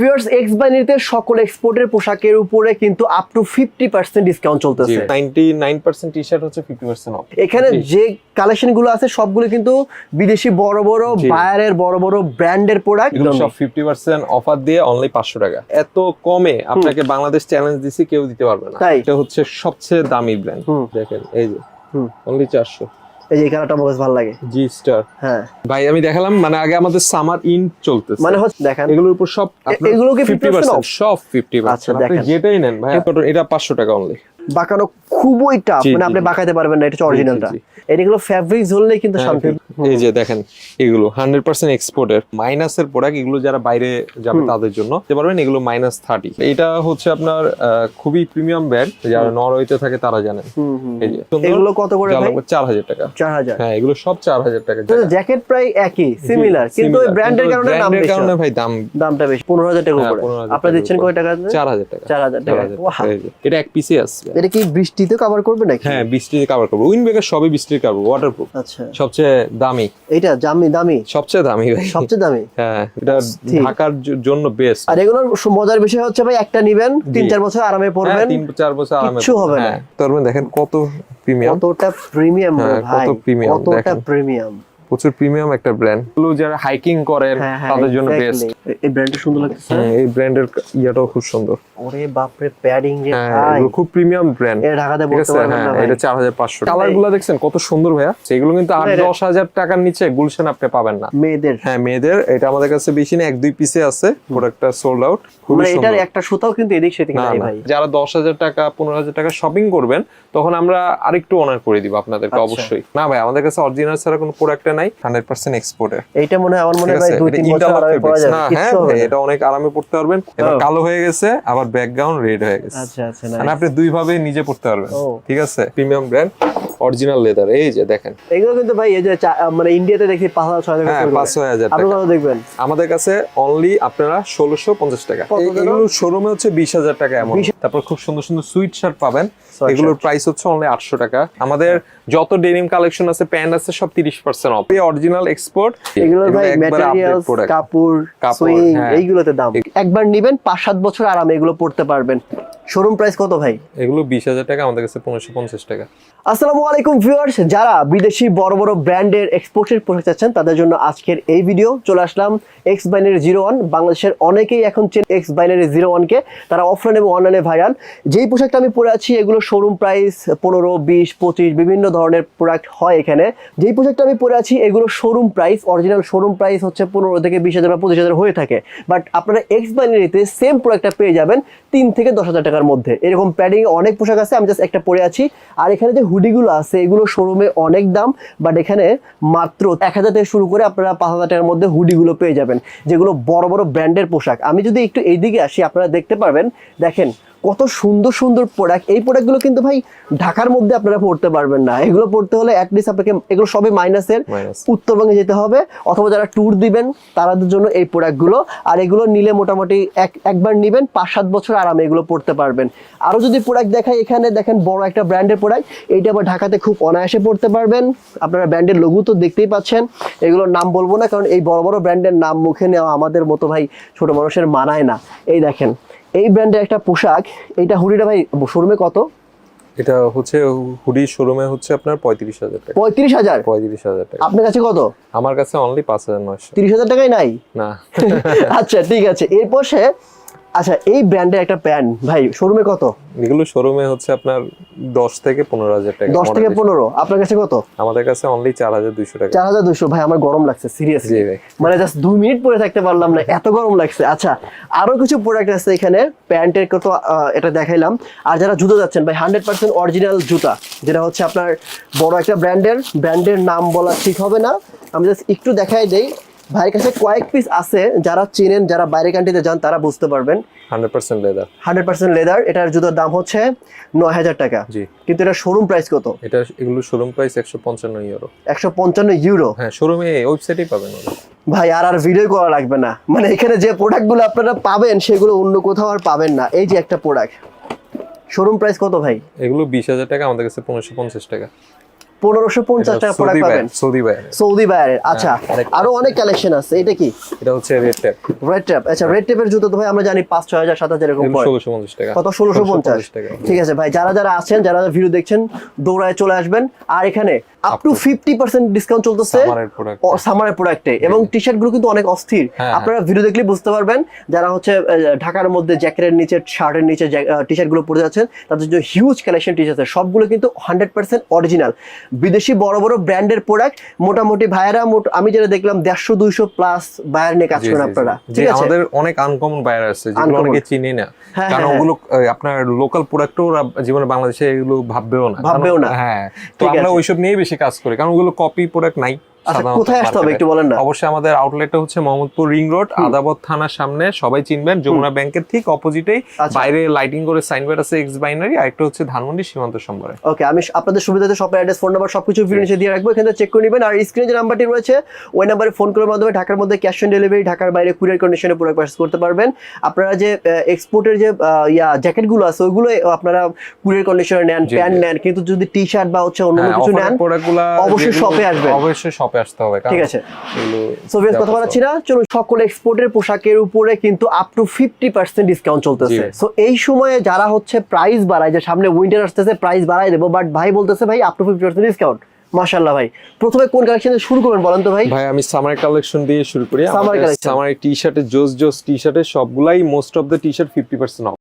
Viewers x বাইনারিতে সকল এক্সপোর্টের পোশাকের উপরে কিন্তু up to fifty percent discount চলতেছে। Ninety nine percent T shirt হচ্ছে ফিফটি পার্সেন্ট অফ এখানে যে কালেকশনগুলো আছে সবগুলো কিন্তু বিদেশি বড় বড় বায়ারের বড় বড় ব্র্যান্ডের প্রোডাক্ট সব ফিফটি পার্সেন্ট অফার দিয়ে অনলি পাঁচশো টাকা। এত কমে আপনাকে বাংলাদেশ চ্যালেঞ্জ দিছি কেউ দিতে পারবে না। তাই? এটা হচ্ছে সবচেয়ে দামি ব্র্যান্ড দেখেন এই যে অনলি চারশো। এই যে কালারটা আমার ভালো লাগে। জি স্টার হ্যাঁ। ভাই আমি দেখালাম মানে আগে আমাদের সামার ইন চলতেছে। মানে হচ্ছে দেখেন এগুলোর উপর সব এগুলো কি 50% 50% সব ফিফটি আচ্ছা, আপনি দেখেন। যেটাই নেন ভাই এটা পাঁচশো টাকা অনলি বাঁকানো খুবই টাফ মানে আপনি বাকাইতে বাঁকাতে পারবেন না এটা হচ্ছে অরিজিনালটা এটা এগুলো ফ্যাব্রিক ধরলেই কিন্তু শান্তি। এই যে দেখেন এগুলো হান্ড্রেড পার্সেন্ট এক্সপোর্টের। মাইনাসের প্রোডাক্ট এগুলো যারা বাইরে যাবে তাদের জন্য পারবেন এগুলো মাইনাস থার্টি এটা হচ্ছে আপনার খুবই প্রিমিয়াম ব্র্যান্ড যারা নরওয়েতে থাকে তারা জানেন। এগুলো কত করে চার হাজার টাকা। চার হাজার। হ্যাঁ এগুলো সব চার হাজার টাকা জ্যাকেট প্রায় একই সিমিলার কিন্তু ব্র্যান্ডের কারণে দাম বেশি কারণে ভাই দাম দামটা বেশি পনেরো হাজার টাকা হ্যাঁ, উপরে। আপনারা দিচ্ছেন কয় টাকা চার হাজার টাকা। চার হাজার চার টাকা! টাকা। এটা এক পিসে আসবে এটা কি বৃষ্টিতে কভার করবে নাকি? হ্যাঁ বৃষ্টিতে কাভার করব। উইন ব্রেকার সবই বৃষ্টির কাভার ওয়াটারপ্রুফ আচ্ছা। সবচেয়ে দামি। এটা দামি দামি? সবচেয়ে দামি ভাই। সবচেয়ে দামি? হ্যাঁ এটা। ঢাকার জন্য বেস্ট আর এগুলোর মজার বিষয় হচ্ছে ভাই একটা নিবেন তিন চার বছর আরামে পরবেন। পড়বেন তিন চার বছর আরামে কিছু হবে না। হ্যাঁ, তারপরে দেখেন কত প্রিমিয়াম কতটা প্রিমিয়াম হ্যাঁ, ভাই কত প্রিমিয়াম কতটা প্রিমিয়াম প্রচুর প্রিমিয়াম একটা ব্র্যান্ড এগুলো যারা হাইকিং করেন হ্যাঁ হ্যাঁ তাদের জন্য বেস্ট এই ব্র্যান্ডটা সুন্দর লাগতেছে? এই ব্র্যান্ডের ইয়াটাও খুব সুন্দর। ওরে বাপরে প্যাডিং রে হ্যাঁ ভাই। খুব প্রিমিয়াম ব্র্যান্ড এটা ঢাকাতে আছে পারবেন হ্যাঁ না ভাই। এটা চার হাজার পাঁচশো কালার দেখছেন কত সুন্দর ভাইয়া? সেগুলো কিন্তু আট এটা- দশ হাজার টাকার নিচে গুলশান আপনি পাবেন না। মেয়েদের। হ্যাঁ মেয়েদের। এটা আমাদের কাছে বেশি না এক দুই পিসে আছে। প্রোডাক্টটা সোল্ড আউট খুবই মানে এটার একটা সুতাও কিন্তু এদিক সেদিক নাই ভাই। যারা দশ হাজার টাকা পনেরো হাজার টাকা শপিং করবেন তখন আমরা আরেকটু অনার করে দিব আপনাদেরকে আচ্ছা। অবশ্যই। না ভাই আমাদের কাছে অরিজিনাল ছাড়া কোনো প্রোডাক্ট নাই। হান্ড্রেড পার্সেন্ট এক্সপোর্টের এইটা মনে হয় আমার মনে হয় দুই তিন বছর আরামে পরা যাবে। হ্যাঁ। এটা অনেক আরামে পড়তে পারবেন। এবার কালো হয়ে গেছে আবার ব্যাকগ্রাউন্ড রেড হয়ে গেছে। আচ্ছা আচ্ছা মানে আপনি দুই ভাবে নিজে পড়তে পারবেন। ঠিক আছে প্রিমিয়াম ব্র্যান্ড অরিজিনাল লেদার এই যে দেখেন। এগুলো কিন্তু ভাই এই যে মানে ইন্ডিয়াতে দেখি পাঁচ হাজার ছয় হাজার হ্যাঁ হাজার আপনি টাকা। কত দেখবেন? আমাদের কাছে অনলি আপনারা ষোলোশো পঞ্চাশ টাকা। কত এগুলো শোরুমে হচ্ছে বিশ হাজার টাকা এমন তারপর খুব সুন্দর সুন্দর সুইট শার্ট পাবেন। এগুলোর প্রাইস হচ্ছে অনলি আটশো টাকা। আমাদের যত ডেনিম কালেকশন আছে প্যান্ট আছে সব তিরিশ পার্সেন্ট অফ অরিজিনাল এক্সপোর্ট এগুলোর ভাই ম্যাটেরিয়ালস কাপড় কাপড়, হ্যাঁ। এইগুলোতে দাম। একবার নিবেন পাঁচ সাত বছর আরামে এগুলো পড়তে পারবেন। শোরুম প্রাইস কত ভাই? এগুলো বিশ হাজার টাকা আমাদের কাছে পনেরোশো পঞ্চাশ টাকা। আসসালামু আলাইকুম ভিউয়ার্স যারা বিদেশি বড় বড় ব্র্যান্ডের এক্সপোর্টের পোশাক চাচ্ছেন তাদের জন্য আজকের এই ভিডিও চলে আসলাম এক্স বাইনারি জিরো ওয়ান বাংলাদেশের অনেকেই এখন চেন এক্স বাইনারি জিরো ওয়ানকে তারা অফলাইন এবং অনলাইনে ভাইরাল যেই পোশাকটা আমি পরে আছি এগুলো শোরুম প্রাইস পনেরো বিশ পঁচিশ বিভিন্ন ধরনের প্রোডাক্ট হয় এখানে। যেই পোশাকটা আমি পরে আছি এগুলো showroom price original showroom price হচ্ছে পনেরো থেকে বিশ হাজার বা পঁচিশ হাজার হয়ে থাকে। বাট আপনারা এক্স বাইনারিতে সেম প্রোডাক্টটা পেয়ে যাবেন তিন থেকে দশ হাজার টাকার মধ্যে। এরকম প্যাডিং অনেক পোশাক আছে, আমি জাস্ট একটা পরে আছি। আর এখানে যে হুডিগুলো আছে, এগুলো শোরুমে অনেক দাম বাট এখানে মাত্র এক হাজার থেকে শুরু করে আপনারা পাঁচ হাজার টাকার মধ্যে হুডিগুলো পেয়ে যাবেন, যেগুলো বড় বড় ব্র্যান্ডের পোশাক। আমি যদি একটু এইদিকে আসি, আপনারা দেখতে পারবেন, দেখেন কত সুন্দর সুন্দর প্রোডাক্ট এই প্রোডাক্টগুলো কিন্তু ভাই ঢাকার মধ্যে আপনারা পড়তে পারবেন না। এগুলো পড়তে হলে অ্যাটলিস্ট আপনাকে এগুলো সবই মাইনাসের উত্তরবঙ্গে যেতে হবে অথবা যারা ট্যুর দিবেন তাদের জন্য এই প্রোডাক্টগুলো আর এগুলো নিলে মোটামুটি এক একবার নিবেন পাঁচ সাত বছর আরামে এগুলো পড়তে পারবেন। আরও যদি প্রোডাক্ট দেখাই এখানে দেখেন বড় একটা ব্র্যান্ডের প্রোডাক্ট এইটা আবার ঢাকাতে খুব অনায়াসে পড়তে পারবেন। আপনারা ব্র্যান্ডের লঘু তো দেখতেই পাচ্ছেন। এগুলোর নাম বলব না কারণ এই বড় বড় ব্র্যান্ডের নাম মুখে নেওয়া আমাদের মতো ভাই ছোট মানুষের মানায় না। এই দেখেন। এই ব্র্যান্ডের একটা পোশাক এটা হুডিটা ভাই শোরুমে কত? এটা হচ্ছে হুডি শোরুমে হচ্ছে আপনার পঁয়ত্রিশ হাজার টাকা। পঁয়ত্রিশ হাজার? পঁয়ত্রিশ হাজার টাকা। আপনার কাছে কত? আমার কাছে অনলি পাঁচ হাজার নয়শো। তিরিশ হাজার টাকাই নাই? না। আচ্ছা ঠিক আছে। এরপর সে আচ্ছা এই ব্র্যান্ডের একটা প্যান্ট ভাই শোরুমে কত? এগুলো শোরুমে হচ্ছে আপনার দশ থেকে পনেরো হাজার টাকা। দশ থেকে model। পনেরো আপনার কাছে কত? আমাদের কাছে অনলি চার হাজার দুইশো টাকা। চার হাজার দুশো ভাই আমার গরম লাগছে সিরিয়াসলি। মানে জাস্ট দু মিনিট পরে থাকতে পারলাম না এত গরম লাগছে। আচ্ছা আরও কিছু প্রোডাক্ট আছে এখানে প্যান্টের কত এটা দেখাইলাম। আর যারা জুতো যাচ্ছেন ভাই হান্ড্রেড পার্সেন্ট অরিজিনাল জুতা যেটা হচ্ছে আপনার বড় একটা ব্র্যান্ডের ব্র্যান্ডের নাম বলা ঠিক হবে না। আমি জাস্ট একটু দেখাই দেই। ভাইয়ের কাছে কয়েক পিস আছে যারা চেনেন যারা বাইরে কান্ট্রিতে যান তারা বুঝতে পারবেন। Hundred percent leather hundred percent leather এটার জুতোর দাম হচ্ছে নয় হাজার টাকা। জি। কিন্তু এটা শোরুম প্রাইস কত? এটা এগুলো শোরুম প্রাইস একশো পঞ্চান্ন ইউরো একশো পঞ্চান্ন ইউরো হ্যাঁ শোরুমে ওয়েবসাইটেই পাবেন ভাই আর আর ভিডিও করা লাগবে না। মানে এখানে যে প্রোডাক্টগুলো আপনারা পাবেন সেগুলো অন্য কোথাও আর পাবেন না। এই যে একটা প্রোডাক্ট শোরুম প্রাইস কত ভাই? এগুলো বিশ হাজার টাকা আমাদের কাছে পনেরোশো পঞ্চাশ টাকা। পনেরোশো পঞ্চাশ টাকা প্রোডাক্ট সৌদি পাবেন। সৌদি বাইরে সৌদি বায়ারের আচ্ছা। আরও অনেক কালেকশন আছে এটা কি? এটা হচ্ছে রেড ট্যাপ রেড ট্যাপ আচ্ছা রেড ট্যাপের জুতো তো ভাই আমরা জানি পাঁচ ছয় হাজার সাত হাজার এরকম ষোলোশো পঞ্চাশ টাকা। কত? ষোলোশো পঞ্চাশ। ঠিক আছে ভাই যারা যারা আছেন যারা ভিডিও দেখছেন দৌড়ায় চলে আসবেন। আর এখানে up to fifty percent discount চলতেছে সামারের প্রোডাক্টে এবং টি শার্টগুলো কিন্তু অনেক অস্থির। হ্যাঁ, আপনারা ভিডিও দেখলে বুঝতে পারবেন যারা হচ্ছে ঢাকার মধ্যে জ্যাকেটের নিচে শার্টের নিচে টি শার্টগুলো পরে যাচ্ছেন তাদের জন্য হিউজ কালেকশন টি শার্ট সবগুলো কিন্তু হান্ড্রেড পার্সেন্ট অরিজিনাল বিদেশি বড় বড় ব্র্যান্ডের প্রোডাক্ট মোটামুটি ভাইয়েরা আমি যেটা দেখলাম দেড়শো দুইশো প্লাস বায়ার নিয়ে কাজ করেন আপনারা। ঠিক আছে? আমাদের অনেক আনকমন বায়ার আছে যেগুলো অনেকে চিনি না। হ্যাঁ, কারণ হ্যাঁ, ওগুলো আপনার লোকাল প্রোডাক্টও জীবনে বাংলাদেশে এগুলো ভাববেও না। ভাববেও না। হ্যাঁ তো আমরা ওইসব নিয়েই বেশি কাজ করে কারণ ওগুলো কপি প্রোডাক্ট নাই। আচ্ছা কোথায় আসতে হবে একটু বলেন না। অবশ্যই আমাদের আউটলেটটা হচ্ছে মোহাম্মদপুর রিং রোড আদাবত থানার সামনে। সবাই চিনবেন যমুনা ব্যাংকের ঠিক অপোজিটেই আচ্ছা। বাইরে লাইটিং করে সাইনবোর্ড আছে এক্স বাইনারি আর একটা হচ্ছে ধানমন্ডি সীমান্ত সম্বরে। ওকে আমি আপনাদের সুবিধাতে শপের অ্যাড্রেস ফোন নাম্বার সবকিছু ভিডিও দিয়ে রাখব এখানে চেক করে নেবেন। আর স্ক্রিনে যে নাম্বারটি রয়েছে ওই নাম্বারে ফোন করার মাধ্যমে ঢাকার মধ্যে ক্যাশ অন ডেলিভারি ঢাকার বাইরে কুরিয়ার কন্ডিশনে পুরো পার্সেস করতে পারবেন। আপনারা যে এক্সপোর্টের যে ইয়া জ্যাকেটগুলো আছে ওইগুলো আপনারা কুরিয়ার কন্ডিশনে নেন প্যান্ট নেন। কিন্তু যদি টি শার্ট বা হচ্ছে অন্য হ্যাঁ কিছু নেন অবশ্যই শপে আসবেন। অবশ্যই শপে আসতে হবে ঠিক আছে। সো কথা বলাচ্ছি না চলুন সকল এক্সপোর্টের পোশাকের উপরে কিন্তু up to fifty percent discount চলতেছে। সো এই সময়ে যারা হচ্ছে প্রাইস বাড়ায় যে সামনে উইন্টার আসতেছে প্রাইস বাড়ায় দেবো বাট ভাই বলতেছে ভাই up to fifty percent discount মাশাল্লাহ ভাই। প্রথমে কোন কালেকশন শুরু করবেন বলেন তো ভাই? ভাই আমি সামার কালেকশন দিয়ে শুরু করি। Summer collection। সামার টি শার্টের জোস জোস টি শার্টের সবগুলাই most of the T shirt fifty percent off